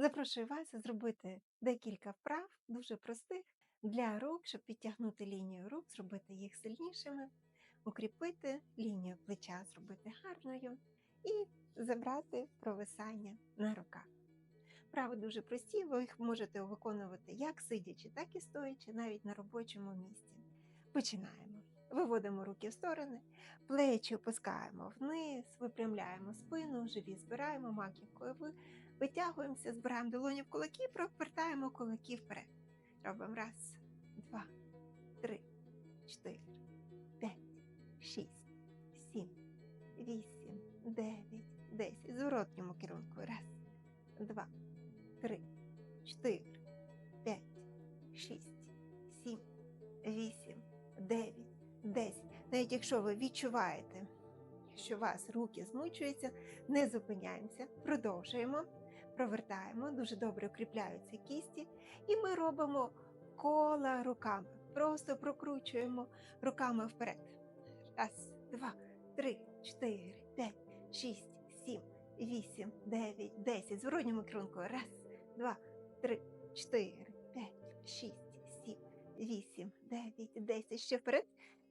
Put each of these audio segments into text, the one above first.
Запрошую вас зробити декілька вправ, дуже простих для рук, щоб підтягнути лінію рук, зробити їх сильнішими, укріпити лінію плеча, зробити гарною і забрати провисання на руках. Вправи дуже прості, ви їх можете виконувати як сидячи, так і стоячи, навіть на робочому місці. Починаємо. Виводимо руки в сторони, плечі опускаємо вниз, випрямляємо спину, живіт збираємо маківкою. Ви- Витягуємося, збираємо долоні в кулаки, провертаємо кулаки вперед. Робимо раз, два, три, чотири, п'ять, шість, сім, вісім, дев'ять, десять. Зворотньому керунку. Раз, два, три, чотири, п'ять, шість, сім, вісім, дев'ять, десять. Навіть якщо ви відчуваєте, що у вас руки змучуються, не зупиняємося, продовжуємо, провертаємо, дуже добре укріпляються кісті, і ми робимо кола руками. Просто прокручуємо руками вперед. Раз, два, три, чотири, п'ять, шість, сім, вісім, дев'ять, десять. Зворотньому керунку. Раз, два, три, чотири, п'ять, шість, сім, вісім, дев'ять, десять. Ще вперед.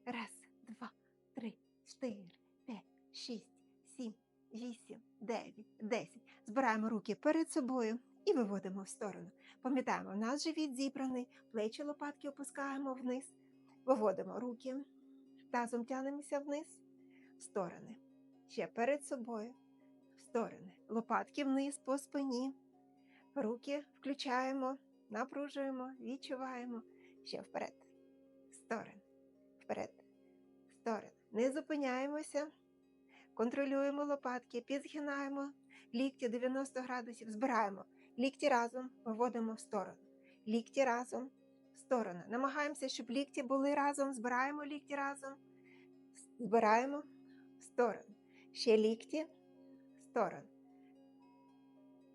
Раз, два, три, чотири, п'ять, шість, сім, вісім, дев'ять, десять. Збираємо руки перед собою і виводимо в сторону. Пам'ятаємо, у нас живіт зібраний, плечі лопатки опускаємо вниз, виводимо руки, тазом тянемося вниз, в сторони. Ще перед собою, в сторони. Лопатки вниз по спині. Руки включаємо, напружуємо, відчуваємо. Ще вперед. В сторони. Вперед. В сторони. Не зупиняємося. Контролюємо лопатки, підзгинаємо лікті 90 градусів, збираємо. Лікті разом виводимо в сторону. Лікті разом в сторону. Намагаємося, щоб лікті були разом, збираємо лікті разом, збираємо в сторону. Ще лікті в сторону.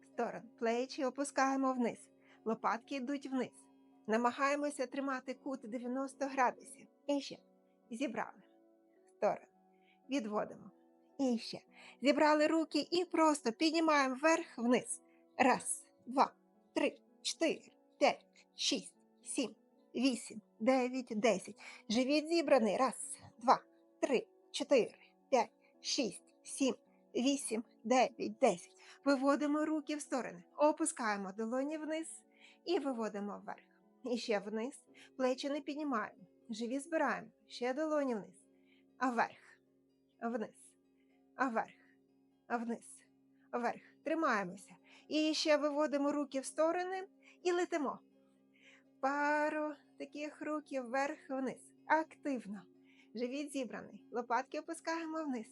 В сторону. Плечі опускаємо вниз. Лопатки йдуть вниз. Намагаємося тримати кут 90 градусів. І ще зібрали. В сторону. Відводимо. І ще. Зібрали руки і просто піднімаємо вверх вниз. Раз, два, три, чотири, п'ять, шість, сім, вісім, дев'ять, десять. Живіт зібраний. Раз, два, три, чотири, п'ять, шість, сім, вісім, дев'ять, десять. Виводимо руки в сторони, опускаємо долоні вниз і виводимо вверх. І ще вниз. Плечі не піднімаємо. Живі збираємо. Ще долоні вниз. А вверх. Вниз. Вверх. Вниз. Вверх. Тримаємося. І ще виводимо руки в сторони і летимо. Пару таких руків вверх-вниз. Активно. Живіт зібраний. Лопатки опускаємо вниз.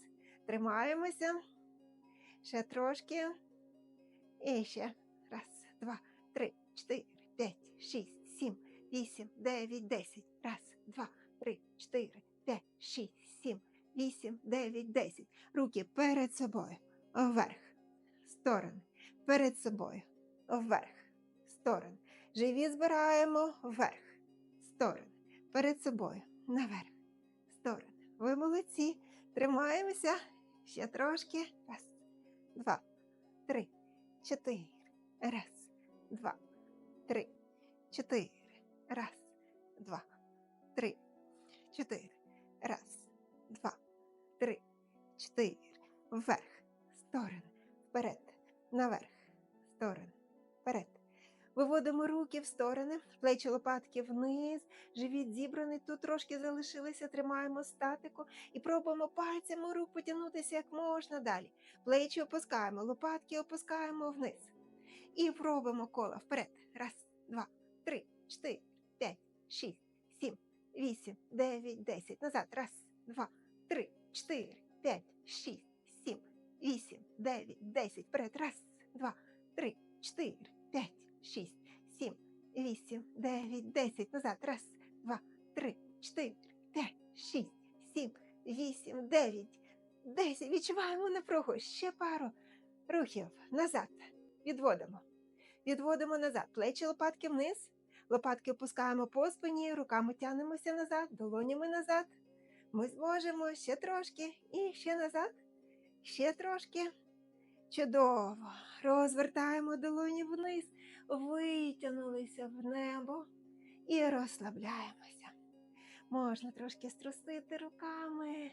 Тримаємося. Ще трошки. І ще. Раз, два, три, чотири, п'ять, шість, сім, вісім, дев'ять, десять. Раз, два, три, чотири, п'ять, шість, сім, вісім, дев'ять, десять. Руки перед собою. Вверх. Сторони. Перед собою. Вверх. Сторони. Живіт збираємо вверх. Сторони. Перед собою. Наверх. Сторони. Ви молодці. Тримаємося. Ще трошки. Раз, два, три, чотири. Раз, два, три, чотири. Раз, два, три, чотири. Раз, чотири. Вверх. Сторони. Вперед. Наверх. Сторони. Вперед. Виводимо руки в сторони, плечі лопатки вниз, живіт зібраний. Тут трошки залишилися, тримаємо статику і пробуємо пальцями рук потягнутися як можна далі. Плечі опускаємо, лопатки опускаємо вниз. І пробуємо коло вперед. Раз, два, три, чотири, п'ять, шість, сім, вісім, дев'ять, десять. Назад. Раз, два, три, чотири, п'ять, шість, сім, вісім, дев'ять, десять. Вперед. Раз, два, три, чотири, п'ять, шість, сім, вісім, дев'ять, десять. Назад. Раз, два, три, чотири, п'ять, шість, сім, вісім, дев'ять, десять. Відчуваємо напругу. Ще пару рухів. Назад. Відводимо. Відводимо назад. Плечі лопатки вниз. Лопатки опускаємо по спині, руками тянемося назад, долонями назад. Ми зможемо ще трошки і ще назад. Ще трошки. Чудово. Розвертаємо долоні вниз. витягнулися в небо і розслабляємося. Можна трошки струсити руками.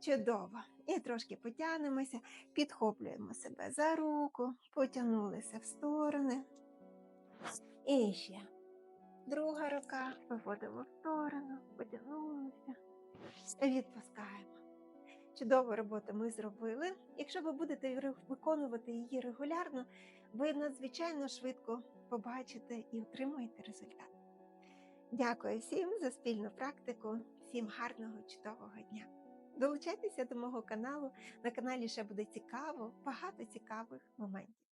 Чудово. І трошки потягнемося, підхоплюємо себе за руку, потягнулися в сторони. І ще. Друга рука, виводимо в сторону, потягнулися, відпускаємо. Чудову роботу ми зробили. Якщо ви будете виконувати її регулярно, ви надзвичайно швидко побачите і отримуєте результат. Дякую всім за спільну практику, всім гарного, чудового дня. Долучайтеся до мого каналу. На каналі ще буде цікаво, багато цікавих моментів.